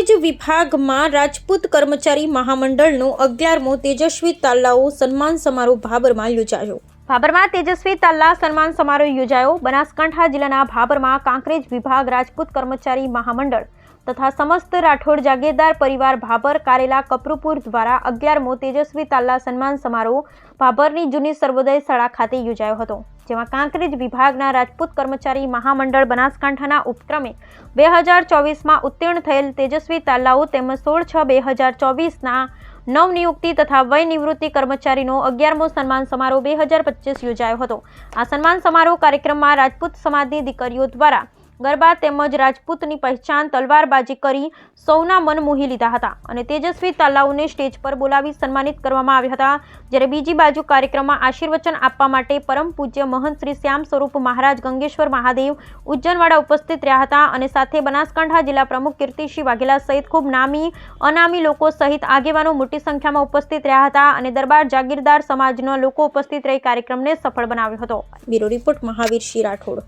કાંકરેજ વિભાગમાં રાજપૂત કર્મચારી મહામંડળનો અગિયારમો તેજસ્વી તાલાઓ સન્માન સમારોહ ભાબરમાં યોજાયો. ભાબરમાં તેજસ્વી તાલ્લા સન્માન સમારોહ યોજાયો. બનાસકાંઠા જિલ્લાના ભાબરમાં કાંકરેજ વિભાગ રાજપૂત કર્મચારી મહામંડળ તથા સમસ્ત રાઠોડ જાગીરદાર પરિવાર ભાબર કારેલા કપરુપુર દ્વારા અગિયારમો તેજસ્વી તાલ્લા સન્માન સમારોહ ભાભરની જૂની સર્વોદય શાળા ખાતે યોજાયો હતો. જેમાં કાંકરેજ વિભાગના રાજપૂત કર્મચારી મહામંડળ બનાસકાંઠાના ઉપક્રમે બે હજાર ચોવીસમાં ઉત્તીર્ણ થયેલ તેજસ્વી તાલાઓ તેમજ સોળ છ બે હજાર ચોવીસના નવનિયુક્તિ તથા વય નિવૃત્તિ કર્મચારીનો અગિયારમો સન્માન સમારોહ બે હજાર પચીસ યોજાયો હતો. આ સન્માન સમારોહ કાર્યક્રમમાં રાજપૂત સમાજની દીકરીઓ દ્વારા ગરબા તેમજ રાજપૂતની પહેચાન તલવારબાજી કરી સૌના મન મોહી લીધા હતા અને તેજસ્વી તાલાઓને સ્ટેજ પર બોલાવી સન્માનિત કરવામાં આવ્યા હતા. જ્યારે બીજી બાજુ કાર્યક્રમમાં આશીર્વચન આપવા માટે પરમ પૂજ્ય મહંત શ્રી શ્યામ સ્વરૂપ મહારાજ ગંગેશ્વર મહાદેવ ઉજ્જનવાડા ઉપસ્થિત રહ્યા હતા અને સાથે બનાસકાંઠા જિલ્લા પ્રમુખ કીર્તિસિંહ વાઘેલા સહિત ખૂબ નામી અનામી લોકો સહિત આગેવાનો મોટી સંખ્યામાં ઉપસ્થિત રહ્યા હતા અને દરબાર જાગીરદાર સમાજના લોકો ઉપસ્થિત રહી કાર્યક્રમને સફળ બનાવ્યો હતો. Bureau report Mahavir Shri Rathod.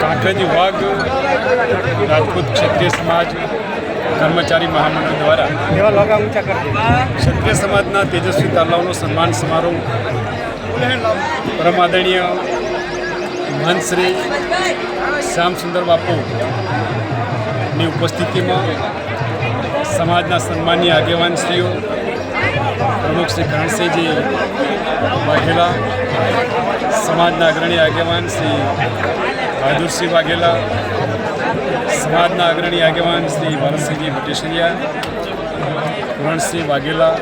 કાંઠેજી વિભાગ રાજપૂત ક્ષત્રિય સમાજ કર્મચારી મહામંડળ દ્વારા ક્ષત્રિય સમાજના તેજસ્વી તાલાવનો સન્માન સમારોહ પરમ આદરણીય મહંત શ્રી શ્યામ બાપુની ઉપસ્થિતિમાં સમાજના સન્માનની આગેવાનશ્રીઓ પ્રમુખ શ્રી કરણસિંહજી વાઘેલા સમાજના અગ્રણી આગેવાન શ્રી બહાદુરસિંહ વાઘેલા સમાજના અગ્રણી આગેવાન શ્રી ભરતસિંહજી ભટ્ટેસરિયા પૂરણસિંહ વાઘેલા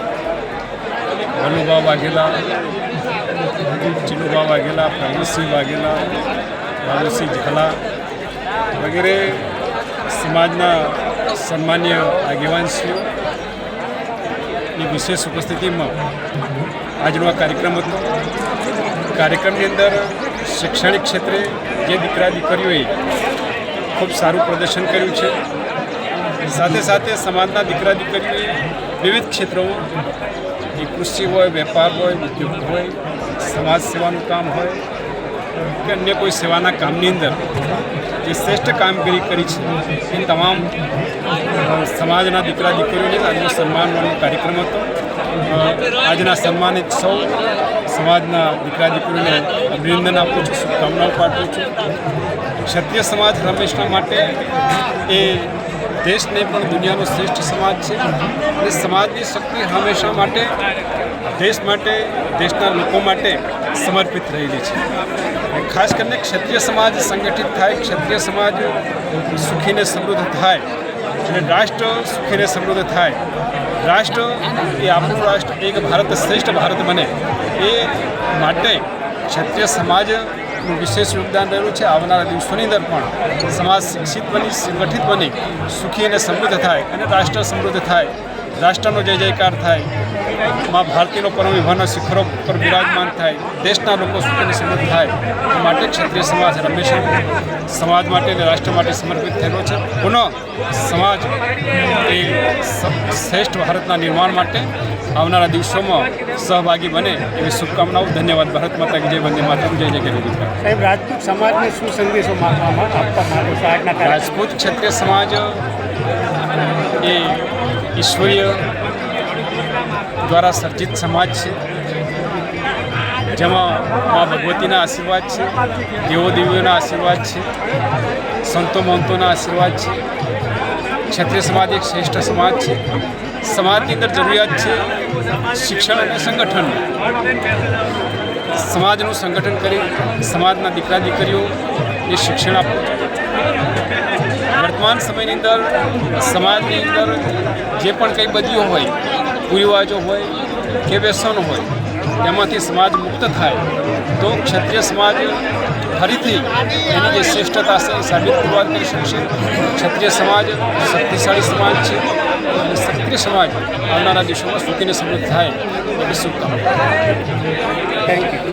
વલુભા વાઘેલા, ચિનુભા વાઘેલા, પ્રવીણસિંહ વાઘેલા બાબુસિંહ ઝાલા વગેરે સમાજના સન્માન્ય આગેવાનશ્રીઓ. ની વિશેષ ઉપસ્થિતિમાં આજનો આ કાર્યક્રમ હતો. કાર્યક્રમની અંદર શૈક્ષણિક ક્ષેત્રે જે દીકરા દીકરીઓએ ખૂબ સારું પ્રદર્શન કર્યું છે. સાથે સાથે સમાજના દીકરા દીકરીઓએ વિવિધ ક્ષેત્રોમાં એ કૃષિ હોય, વેપાર હોય, ઉદ્યોગ હોય, સમાજ સેવાનું કામ હોય કે અન્ય કોઈ સેવાના કામની અંદર જે શ્રેષ્ઠ કામગીરી કરી છે, એ તમામ સમાજના દીકરા દીકરીઓને આજનો સન્માનવાનો કાર્યક્રમ હતો. આજના સન્માનિત સૌ સમાજના દીકરા દીકરીને અભિનંદન આપું છું, શુભકામનાઓ પાઠવું છું. ક્ષત્રિય સમાજ રમેશના માટે એ દેશને પણ દુનિયાનો શ્રેષ્ઠ સમાજ છે. અને સમાજની શક્તિ હંમેશા માટે દેશ માટે, દેશના લોકો માટે સમર્પિત રહેલી છે. ખાસ કરીને ક્ષત્રિય સમાજ સંગઠિત થાય, ક્ષત્રિય સમાજ સુખીને સમૃદ્ધ થાય અને રાષ્ટ્ર સુખીને સમૃદ્ધ થાય. રાષ્ટ્ર, એ આપણું રાષ્ટ્ર, એક ભારત શ્રેષ્ઠ ભારત બને. એ માટે ક્ષત્રિય સમાજનું વિશેષ યોગદાન રહેલું છે. આવનારા દિવસોની અંદર પણ સમાજ શિક્ષિત બની, સંગઠિત બની, સુખી અને સમૃદ્ધ થાય અને રાષ્ટ્ર સમૃદ્ધ થાય. રાષ્ટ્રનો જય જયકાર થાય મા ભારતીનો પરમ વિભાવના શિખરો પર બિરાજમાન થાય દેશના લોકો સુખી અને સમૃદ્ધ થાય એ માટે ક્ષત્રિય સમાજ હંમેશા સમાજ માટે અને રાષ્ટ્ર માટે સમર્પિત થયેલો છે. પુનઃ સમાજ એ શ્રેષ્ઠ ભારતના નિર્માણ માટે આવનારા દિવસોમાં સહભાગી બને એવી શુભકામનાઓ. ધન્યવાદ. ભારત માતા જય. વંદે માતા જય જય ગરીબ સાહેબ રાજપૂત સમાજને શું સંદેશો આપવા માંગો રાજપૂત ક્ષત્રિય સમાજ એ ઈશ્વરીય દ્વારા સર્જિત સમાજ છે. જેમાં મા ભગવતીના આશીર્વાદ છે દેવો દેવીઓના આશીર્વાદ છે, સંતો મહંતોના આશીર્વાદ છે, ક્ષત્રિય સમાજ એક શ્રેષ્ઠ સમાજ છે. સમાજની અંદર જરૂરિયાત છે શિક્ષણ અને સંગઠન. સમાજનું સંગઠન કરી, સમાજના દીકરા દીકરીઓ એ શિક્ષણ આપવું. વર્તમાન સમયની અંદર, સમાજની અંદર જે પણ કંઈ બદીઓ હોય, કુરિવાજો હોય કે વ્યસનો હોય, એમાંથી સમાજ મુક્ત થાય, તો ક્ષત્રિય સમાજ ફરીથી એની જે શ્રેષ્ઠતા છે એ સાબિત પુરવાર કરી શકશે. ક્ષત્રિય સમાજ શક્તિશાળી સમાજ છે અને ક્ષત્રિય સમાજ આવનારા દિવસોમાં સુખીને સમૃદ્ધ થાય. એવી શુભકામના. Thank you